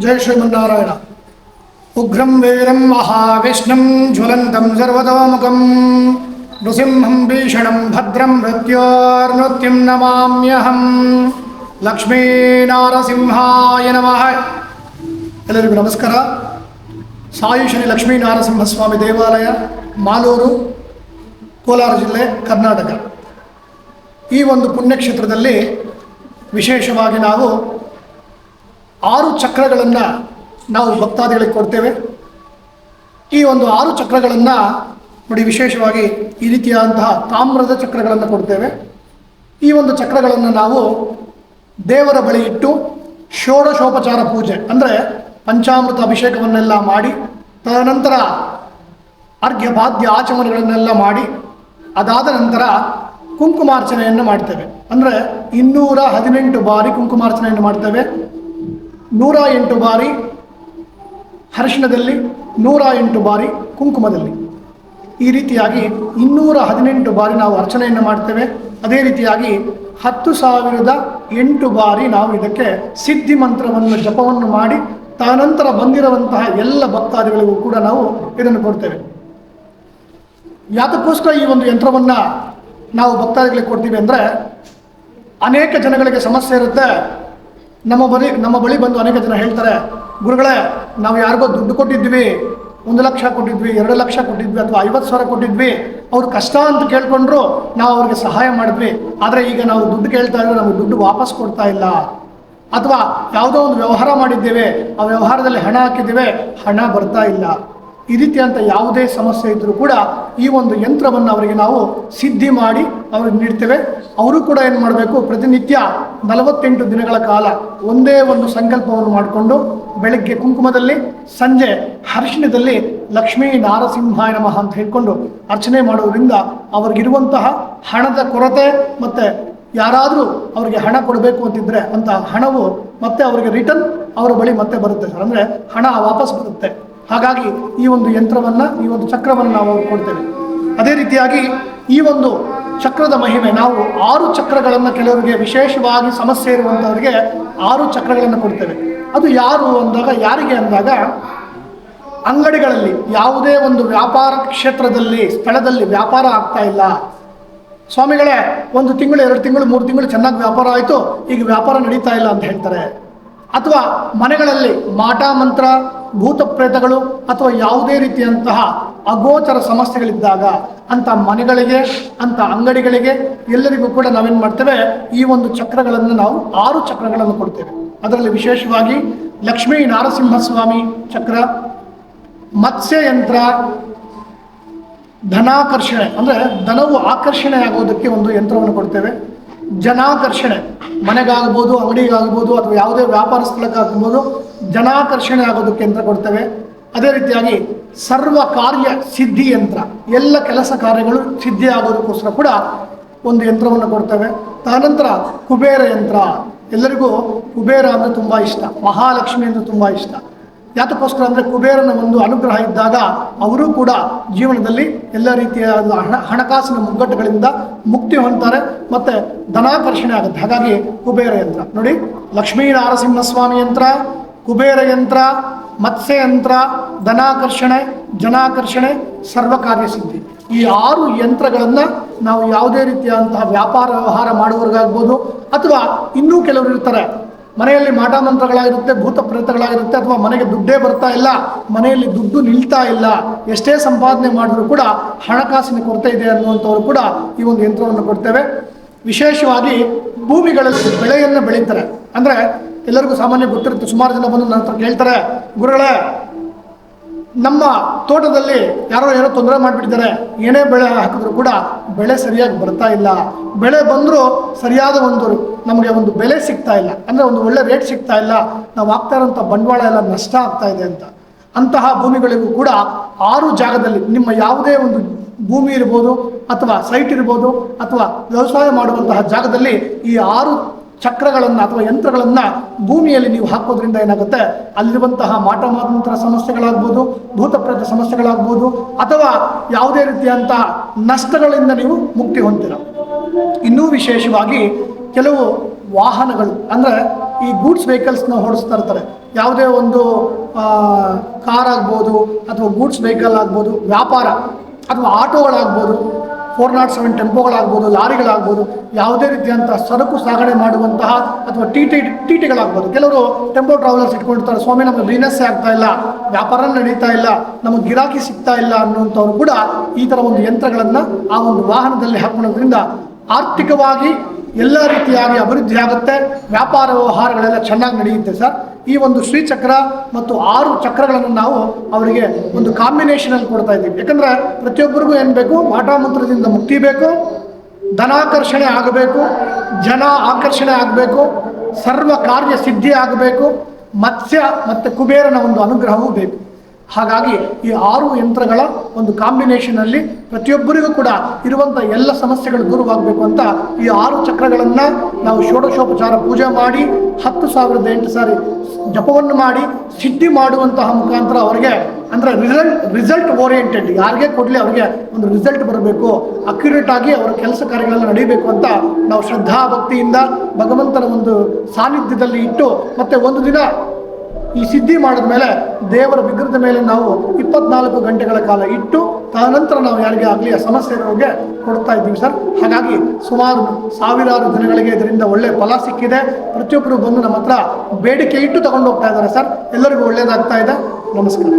ಜಯ ಶ್ರೀಮನ್ನಾರಾಯಣ ಉಗ್ರಂ ವೀರಂ ಮಹಾವಿಷ್ಣುಂ ಜ್ವಲಂತಂ ಸರ್ವತೋಮುಖಂ ನೃಸಿಂಹಂ ಭೀಷಣಂ ಭದ್ರಂ ಮೃತ್ಯೋರ್ನೃತ್ಯಂ ನಮಾಮ್ಯಹಂ ಲಕ್ಷ್ಮೀನಾರಸಿಂಹಾಯ ನಮಃ. ಎಲ್ಲರಿಗೂ ನಮಸ್ಕಾರ. ಸಾಯಿ ಶ್ರೀ ಲಕ್ಷ್ಮೀನಾರಸಿಂಹಸ್ವಾಮಿ ದೇವಾಲಯ, ಮಾಲೂರು, ಕೋಲಾರ ಜಿಲ್ಲೆ, ಕರ್ನಾಟಕ. ಈ ಒಂದು ಪುಣ್ಯಕ್ಷೇತ್ರದಲ್ಲಿ ವಿಶೇಷವಾಗಿ ನಾವು ಆರು ಚಕ್ರಗಳನ್ನು ನಾವು ಭಕ್ತಾದಿಗಳಿಗೆ ಕೊಡ್ತೇವೆ. ಈ ಒಂದು ಆರು ಚಕ್ರಗಳನ್ನು ನೋಡಿ ವಿಶೇಷವಾಗಿ ಈ ರೀತಿಯಾದಂತಹ ತಾಮ್ರದ ಚಕ್ರಗಳನ್ನು ಕೊಡ್ತೇವೆ. ಈ ಒಂದು ಚಕ್ರಗಳನ್ನು ನಾವು ದೇವರ ಬಳಿ ಇಟ್ಟು ಷೋಡಶೋಪಚಾರ ಪೂಜೆ ಅಂದರೆ ಪಂಚಾಮೃತ ಅಭಿಷೇಕವನ್ನೆಲ್ಲ ಮಾಡಿ, ತದನಂತರ ಅರ್ಘ್ಯ ಬಾಧ್ಯ ಆಚಮನಗಳನ್ನೆಲ್ಲ ಮಾಡಿ, ಅದಾದ ನಂತರ ಕುಂಕುಮಾರ್ಚನೆಯನ್ನು ಮಾಡ್ತೇವೆ. ಅಂದರೆ ಇನ್ನೂರ ಹದಿನೆಂಟು ಬಾರಿ ಕುಂಕುಮಾರ್ಚನೆಯನ್ನು ಮಾಡ್ತೇವೆ. ನೂರ ಎಂಟು ಬಾರಿ ಅರಿಶಿಣದಲ್ಲಿ, ನೂರ ಎಂಟು ಬಾರಿ ಕುಂಕುಮದಲ್ಲಿ. ಈ ರೀತಿಯಾಗಿ ಇನ್ನೂರ ಹದಿನೆಂಟು ಬಾರಿ ನಾವು ಅರ್ಚನೆಯನ್ನು ಮಾಡ್ತೇವೆ. ಅದೇ ರೀತಿಯಾಗಿ ಹತ್ತು ಸಾವಿರದ ಎಂಟು ಬಾರಿ ನಾವು ಇದಕ್ಕೆ ಸಿದ್ಧಿ ಮಂತ್ರವನ್ನು, ಜಪವನ್ನು ಮಾಡಿ ತಾನಂತರ ಬಂದಿರುವಂತಹ ಎಲ್ಲ ಭಕ್ತಾದಿಗಳಿಗೂ ಕೂಡ ನಾವು ಇದನ್ನು ಕೊಡ್ತೇವೆ. ಯಾತಕ್ಕೋಸ್ಕರ ಈ ಒಂದು ಯಂತ್ರವನ್ನು ನಾವು ಭಕ್ತಾದಿಗಳಿಗೆ ಕೊಡ್ತೀವಿ ಅಂದರೆ ಅನೇಕ ಜನಗಳಿಗೆ ಸಮಸ್ಯೆ ಇರುತ್ತೆ. ನಮ್ಮ ಬಳಿ ನಮ್ಮ ಬಳಿ ಬಂದು ಅನೇಕ ಜನ ಹೇಳ್ತಾರೆ, ಗುರುಗಳೇ, ನಾವು ಯಾರಿಗೋ ದುಡ್ಡು ಕೊಟ್ಟಿದ್ವಿ, ಒಂದು ಲಕ್ಷ ಕೊಟ್ಟಿದ್ವಿ, ಎರಡು ಲಕ್ಷ ಕೊಟ್ಟಿದ್ವಿ ಅಥವಾ ಐವತ್ತು ಸಾವಿರ ಕೊಟ್ಟಿದ್ವಿ, ಅವ್ರು ಕಷ್ಟ ಅಂತ ಕೇಳ್ಕೊಂಡ್ರು, ನಾವು ಅವ್ರಿಗೆ ಸಹಾಯ ಮಾಡಿದ್ವಿ. ಆದರೆ ಈಗ ನಾವು ದುಡ್ಡು ಕೇಳ್ತಾ ಇದ್ರೆ ನಮಗೆ ದುಡ್ಡು ವಾಪಸ್ ಕೊಡ್ತಾ ಇಲ್ಲ. ಅಥವಾ ಯಾವುದೋ ಒಂದು ವ್ಯವಹಾರ ಮಾಡಿದ್ದೇವೆ, ಆ ವ್ಯವಹಾರದಲ್ಲಿ ಹಣ ಹಾಕಿದ್ದೇವೆ, ಹಣ ಬರ್ತಾ ಇಲ್ಲ. ಈ ರೀತಿಯಂಥ ಯಾವುದೇ ಸಮಸ್ಯೆ ಇದ್ದರೂ ಕೂಡ ಈ ಒಂದು ಯಂತ್ರವನ್ನು ಅವರಿಗೆ ನಾವು ಸಿದ್ಧಿ ಮಾಡಿ ಅವ್ರಿಗೆ ನೀಡ್ತೇವೆ. ಅವರು ಕೂಡ ಏನು ಮಾಡಬೇಕು? ಪ್ರತಿನಿತ್ಯ ನಲವತ್ತೆಂಟು ದಿನಗಳ ಕಾಲ ಒಂದೇ ಒಂದು ಸಂಕಲ್ಪವನ್ನು ಮಾಡಿಕೊಂಡು ಬೆಳಗ್ಗೆ ಕುಂಕುಮದಲ್ಲಿ, ಸಂಜೆ ಹರ್ಷಣದಲ್ಲಿ ಲಕ್ಷ್ಮೀ ನಾರಸಿಂಹಾಯ ನಮಃ ಅಂತ ಹೇಳ್ಕೊಂಡು ಅರ್ಚನೆ ಮಾಡೋದ್ರಿಂದ ಅವ್ರಿಗಿರುವಂತಹ ಹಣದ ಕೊರತೆ ಮತ್ತು ಯಾರಾದರೂ ಅವರಿಗೆ ಹಣ ಕೊಡಬೇಕು ಅಂತಿದ್ರೆ ಅಂತ ಹಣವು ಮತ್ತೆ ಅವರಿಗೆ ರಿಟರ್ನ್ ಅವರ ಬಳಿ ಮತ್ತೆ ಬರುತ್ತೆ ಸರ್. ಅಂದರೆ ಹಣ ವಾಪಸ್ ಬರುತ್ತೆ. ಹಾಗಾಗಿ ಈ ಒಂದು ಯಂತ್ರವನ್ನು, ಈ ಒಂದು ಚಕ್ರವನ್ನು ನಾವು ಕೊಡ್ತೇವೆ ಅದೇ ರೀತಿಯಾಗಿ ಈ ಒಂದು ಚಕ್ರದ ಮಹಿಮೆ, ನಾವು ಆರು ಚಕ್ರಗಳನ್ನು ಕೆಲವರಿಗೆ ವಿಶೇಷವಾಗಿ ಸಮಸ್ಯೆ ಇರುವಂಥವರಿಗೆ ಆರು ಚಕ್ರಗಳನ್ನು ಕೊಡ್ತೇವೆ. ಅದು ಯಾರು ಅಂದಾಗ, ಯಾರಿಗೆ ಅಂದಾಗ, ಅಂಗಡಿಗಳಲ್ಲಿ ಯಾವುದೇ ಒಂದು ವ್ಯಾಪಾರ ಕ್ಷೇತ್ರದಲ್ಲಿ, ಸ್ಥಳದಲ್ಲಿ ವ್ಯಾಪಾರ ಆಗ್ತಾ ಇಲ್ಲ. ಸ್ವಾಮಿಗಳೇ, ಒಂದು ತಿಂಗಳು, ಎರಡು ತಿಂಗಳು, ಮೂರು ತಿಂಗಳು ಚೆನ್ನಾಗಿ ವ್ಯಾಪಾರ ಆಯಿತು, ಈಗ ವ್ಯಾಪಾರ ನಡೀತಾ ಇಲ್ಲ ಅಂತ ಹೇಳ್ತಾರೆ. ಅಥವಾ ಮನೆಗಳಲ್ಲಿ ಮಾಟ ಮಂತ್ರ ಭೂತ ಪ್ರೇತಗಳು ಅಥವಾ ಯಾವುದೇ ರೀತಿಯಂತಹ ಅಗೋಚರ ಸಮಸ್ಯೆಗಳಿದ್ದಾಗ ಅಂಥ ಮನೆಗಳಿಗೆ, ಅಂಥ ಅಂಗಡಿಗಳಿಗೆ ಎಲ್ಲರಿಗೂ ಕೂಡ ನಾವೇನು ಮಾಡ್ತೇವೆ, ಈ ಒಂದು ಚಕ್ರಗಳನ್ನು ನಾವು ಆರು ಚಕ್ರಗಳನ್ನು ಕೊಡ್ತೇವೆ. ಅದರಲ್ಲಿ ವಿಶೇಷವಾಗಿ ಲಕ್ಷ್ಮೀ ನಾರಸಿಂಹಸ್ವಾಮಿ ಚಕ್ರ ಮತ್ಸ್ಯ ಯಂತ್ರ ಧನಾಕರ್ಷಣೆ, ಅಂದರೆ ಧನವು ಆಕರ್ಷಣೆ ಆಗೋದಕ್ಕೆ ಒಂದು ಯಂತ್ರವನ್ನು ಕೊಡ್ತೇವೆ. ಜನಾಕರ್ಷಣೆ, ಮನೆಗಾಗ್ಬೋದು, ಅಂಗಡಿಗಾಗ್ಬೋದು ಅಥವಾ ಯಾವುದೇ ವ್ಯಾಪಾರ ಸ್ಥಳಕ್ಕಾಗ್ಬೋದು ಜನಾಕರ್ಷಣೆ ಆಗೋದಕ್ಕೆ ಯಂತ್ರ ಕೊಡ್ತವೆ. ಅದೇ ರೀತಿಯಾಗಿ ಸರ್ವ ಕಾರ್ಯ ಸಿದ್ಧಿ ಯಂತ್ರ, ಎಲ್ಲ ಕೆಲಸ ಕಾರ್ಯಗಳು ಸಿದ್ಧಿ ಆಗೋದಕ್ಕೋಸ್ಕರ ಕೂಡ ಒಂದು ಯಂತ್ರವನ್ನು ಕೊಡ್ತವೆ. ತದನಂತರ ಕುಬೇರ ಯಂತ್ರ. ಎಲ್ಲರಿಗೂ ಕುಬೇರ ಅಂದರೆ ತುಂಬ ಇಷ್ಟ, ಮಹಾಲಕ್ಷ್ಮಿ ಅಂದರೆ ತುಂಬ ಇಷ್ಟ. ಯಾತಕ್ಕೋಸ್ಕರ ಅಂದರೆ ಕುಬೇರನ ಒಂದು ಅನುಗ್ರಹ ಇದ್ದಾಗ ಅವರೂ ಕೂಡ ಜೀವನದಲ್ಲಿ ಎಲ್ಲ ರೀತಿಯ ಹಣ, ಹಣಕಾಸಿನ ಮುಗ್ಗಟ್ಟುಗಳಿಂದ ಮುಕ್ತಿ ಹೊಂದ್ತಾರೆ ಮತ್ತು ಧನಾಕರ್ಷಣೆ ಆಗುತ್ತೆ. ಹಾಗಾಗಿ ಕುಬೇರ ಯಂತ್ರ. ನೋಡಿ ಲಕ್ಷ್ಮೀ ನಾರಸಿಂಹಸ್ವಾಮಿ ಯಂತ್ರ, ಕುಬೇರ ಯಂತ್ರ, ಮತ್ಸ್ಯ ಯಂತ್ರ, ಧನಾಕರ್ಷಣೆ, ಜನಾಕರ್ಷಣೆ, ಸರ್ವಕಾರ್ಯ ಸಿದ್ಧಿ. ಈ ಆರು ಯಂತ್ರಗಳನ್ನು ನಾವು ಯಾವುದೇ ರೀತಿಯಾದಂತಹ ವ್ಯಾಪಾರ ವ್ಯವಹಾರ ಮಾಡುವವರಿಗಾಗ್ಬೋದು ಅಥವಾ ಇನ್ನೂ ಕೆಲವರು ಇರ್ತಾರೆ ಮನೆಯಲ್ಲಿ ಮಂತ್ರಗಳಾಗಿರುತ್ತೆ, ಭೂತ ಪ್ರೇತಗಳಾಗಿರುತ್ತೆ, ಅಥವಾ ಮನೆಗೆ ದುಡ್ಡೇ ಬರ್ತಾ ಇಲ್ಲ, ಮನೆಯಲ್ಲಿ ದುಡ್ಡು ನಿಲ್ತಾ ಇಲ್ಲ, ಎಷ್ಟೇ ಸಂಪಾದನೆ ಮಾಡಿದ್ರು ಕೂಡ ಹಣಕಾಸಿನ ಕೊರತೆ ಇದೆ ಅನ್ನುವಂಥವ್ರು ಕೂಡ ಈ ಒಂದು ಯಂತ್ರವನ್ನು ಕೊಡ್ತೇವೆ. ವಿಶೇಷವಾಗಿ ಭೂಮಿಗಳಲ್ಲಿ ಬೆಳೆಯನ್ನು ಬೆಳೀತಾರೆ. ಅಂದರೆ ಎಲ್ಲರಿಗೂ ಸಾಮಾನ್ಯ ಗೊತ್ತಿರುತ್ತೆ, ಸುಮಾರು ಜನ ಬಂದು ನನ್ನ ಹತ್ರ ಕೇಳ್ತಾರೆ, ಗುರುಗಳೇ ನಮ್ಮ ತೋಟದಲ್ಲಿ ಯಾರೋ ಏನೋ ತೊಂದರೆ ಮಾಡಿಬಿಟ್ಟಿದ್ದಾರೆ, ಏನೇ ಬೆಳೆ ಹಾಕಿದ್ರು ಕೂಡ ಬೆಳೆ ಸರಿಯಾಗಿ ಬರ್ತಾ ಇಲ್ಲ. ಬೆಳೆ ಬಂದರೂ ಸರಿಯಾದ ಒಂದು ನಮಗೆ ಒಂದು ಬೆಲೆ ಸಿಗ್ತಾ ಇಲ್ಲ. ಅಂದರೆ ಒಂದು ಒಳ್ಳೆ ರೇಟ್ ಸಿಗ್ತಾ ಇಲ್ಲ. ನಾವು ಹಾಕ್ತಾ ಇರೋಂಥ ಬಂಡವಾಳ ಎಲ್ಲ ನಷ್ಟ ಆಗ್ತಾ ಇದೆ ಅಂತ. ಅಂತಹ ಭೂಮಿಗಳಿಗೂ ಕೂಡ ಆರು ಜಾಗದಲ್ಲಿ ನಿಮ್ಮ ಯಾವುದೇ ಒಂದು ಭೂಮಿ ಇರ್ಬೋದು ಅಥವಾ ಸೈಟ್ ಇರ್ಬೋದು ಅಥವಾ ವ್ಯವಸಾಯ ಮಾಡುವಂತಹ ಜಾಗದಲ್ಲಿ ಈ ಆರು ಚಕ್ರಗಳನ್ನು ಅಥವಾ ಯಂತ್ರಗಳನ್ನು ಭೂಮಿಯಲ್ಲಿ ನೀವು ಹಾಕೋದ್ರಿಂದ ಏನಾಗುತ್ತೆ? ಅಲ್ಲಿರುವಂತಹ ಮಾಟ ಮಾತಂತ್ರ ಸಮಸ್ಯೆಗಳಾಗ್ಬೋದು ಭೂತಪ್ರದ ಸಮಸ್ಯೆಗಳಾಗ್ಬೋದು, ಅಥವಾ ಯಾವುದೇ ರೀತಿಯಂತಹ ನಷ್ಟಗಳಿಂದ ನೀವು ಮುಕ್ತಿ ಹೊಂದಿರ. ಇನ್ನೂ ವಿಶೇಷವಾಗಿ ಕೆಲವು ವಾಹನಗಳು, ಅಂದರೆ ಈ ಗೂಡ್ಸ್ ವೆಹಿಕಲ್ಸ್ನ ಓಡಿಸ್ತಾ ಇರ್ತಾರೆ. ಯಾವುದೇ ಒಂದು ಕಾರ್ ಆಗ್ಬೋದು, ಅಥವಾ ಗೂಡ್ಸ್ ವೆಹಿಕಲ್ ಆಗ್ಬೋದು, ವ್ಯಾಪಾರ, ಅಥವಾ ಆಟೋಗಳಾಗ್ಬೋದು ಫೋರ್ ನಾಟ್ ಸೆವೆನ್ ಟೆಂಪೋಗಳಾಗ್ಬೋದು ಲಾರಿಗಳಾಗ್ಬೋದು, ಯಾವುದೇ ರೀತಿಯಂಥ ಸರಕು ಸಾಗಣೆ ಮಾಡುವಂತಹ ಅಥವಾ ಟಿ ಟಿ ಟಿ ಟಿಗಳಾಗ್ಬೋದು. ಕೆಲವರು ಟೆಂಪೋ ಟ್ರಾವೆಲರ್ಸ್ ಇಟ್ಕೊಂಡಿರ್ತಾರೆ, ಸ್ವಾಮಿ, ನಮಗೆ ಬಿಸ್ನೆಸ್ಸೇ ಆಗ್ತಾ ಇಲ್ಲ, ವ್ಯಾಪಾರ ನಡೀತಾ ಇಲ್ಲ, ನಮಗೆ ಗಿರಾಕಿ ಸಿಗ್ತಾ ಇಲ್ಲ ಅನ್ನುವಂಥವ್ರು ಕೂಡ ಈ ಥರ ಒಂದು ಯಂತ್ರಗಳನ್ನು ಆ ಒಂದು ವಾಹನದಲ್ಲಿ ಹಾಕೊಳ್ಳೋದ್ರಿಂದ ಆರ್ಥಿಕವಾಗಿ ಎಲ್ಲ ರೀತಿಯಾಗಿ ಅಭಿವೃದ್ಧಿ ಆಗುತ್ತೆ ವ್ಯಾಪಾರ ವ್ಯವಹಾರಗಳೆಲ್ಲ ಚೆನ್ನಾಗಿ ನಡೆಯುತ್ತೆ ಸರ್. ಈ ಒಂದು ಶ್ರೀಚಕ್ರ ಮತ್ತು ಆರು ಚಕ್ರಗಳನ್ನು ನಾವು ಅವರಿಗೆ ಒಂದು ಕಾಂಬಿನೇಷನಲ್ಲಿ ಕೊಡ್ತಾ ಇದ್ದೀವಿ. ಯಾಕಂದರೆ ಪ್ರತಿಯೊಬ್ಬರಿಗೂ ಏನು ಬೇಕು? ಮಾಟಾಮಂತ್ರದಿಂದ ಮುಕ್ತಿ ಬೇಕು, ಧನಾಕರ್ಷಣೆ ಆಗಬೇಕು, ಜನ ಆಕರ್ಷಣೆ ಆಗಬೇಕು, ಸರ್ವ ಕಾರ್ಯ ಸಿದ್ಧಿ ಆಗಬೇಕು, ಮತ್ಸ್ಯ ಮತ್ತು ಕುಬೇರನ ಒಂದು ಅನುಗ್ರಹವೂ ಬೇಕು. ಹಾಗಾಗಿ ಈ ಆರು ಯಂತ್ರಗಳ ಒಂದು ಕಾಂಬಿನೇಷನಲ್ಲಿ ಪ್ರತಿಯೊಬ್ಬರಿಗೂ ಕೂಡ ಇರುವಂಥ ಎಲ್ಲ ಸಮಸ್ಯೆಗಳು ದೂರವಾಗಬೇಕು ಅಂತ ಈ ಆರು ಚಕ್ರಗಳನ್ನು ನಾವು ಷೋಡಶೋಪಚಾರ ಪೂಜೆ ಮಾಡಿ ಹತ್ತು ಸಾವಿರದ ಎಂಟು ಸಾರಿ ಜಪವನ್ನು ಮಾಡಿ ಸಿದ್ಧಿ ಮಾಡುವಂತಹ ಮುಖಾಂತರ ಅವರಿಗೆ ಅಂದರೆ ರಿಸಲ್ಟ್ ರಿಸಲ್ಟ್ ಓರಿಯೆಂಟೆಡ್ ಯಾರಿಗೆ ಕೊಡಲಿ ಅವರಿಗೆ ಒಂದು ರಿಸಲ್ಟ್ ಬರಬೇಕು ಅಕ್ಯುರೇಟ್ ಆಗಿ ಅವರ ಕೆಲಸ ಕಾರ್ಯಗಳನ್ನು ನಡೀಬೇಕು ಅಂತ ನಾವು ಶ್ರದ್ಧಾ ಭಕ್ತಿಯಿಂದ ಭಗವಂತನ ಒಂದು ಸಾನ್ನಿಧ್ಯದಲ್ಲಿ ಇಟ್ಟು ಮತ್ತೆ ಒಂದು ದಿನ ಈ ಸಿದ್ಧಿ ಮಾಡಿದ ಮೇಲೆ ದೇವರ ವಿಗ್ರಹದ ಮೇಲೆ ನಾವು ಇಪ್ಪತ್ನಾಲ್ಕು ಗಂಟೆಗಳ ಕಾಲ ಇಟ್ಟು, ತದನಂತರ ನಾವು ಯಾರಿಗೆ ಆಗಲಿ ಆ ಸಮಸ್ಯೆ ಇರೋರಿಗೆ ಕೊಡ್ತಾ ಇದ್ದೀವಿ ಸರ್. ಹಾಗಾಗಿ ಸುಮಾರು ಸಾವಿರಾರು ದಿನಗಳಿಗೆ ಇದರಿಂದ ಒಳ್ಳೆ ಫಲ ಸಿಕ್ಕಿದೆ. ಪ್ರತಿಯೊಬ್ಬರು ಬಂದು ನಮ್ಮ ಹತ್ರ ಬೇಡಿಕೆ ಇಟ್ಟು ತಗೊಂಡು ಹೋಗ್ತಾ ಇದ್ದಾರೆ ಸರ್. ಎಲ್ಲರಿಗೂ ಒಳ್ಳೆಯದಾಗ್ತಾ ಇದೆ. ನಮಸ್ಕಾರ.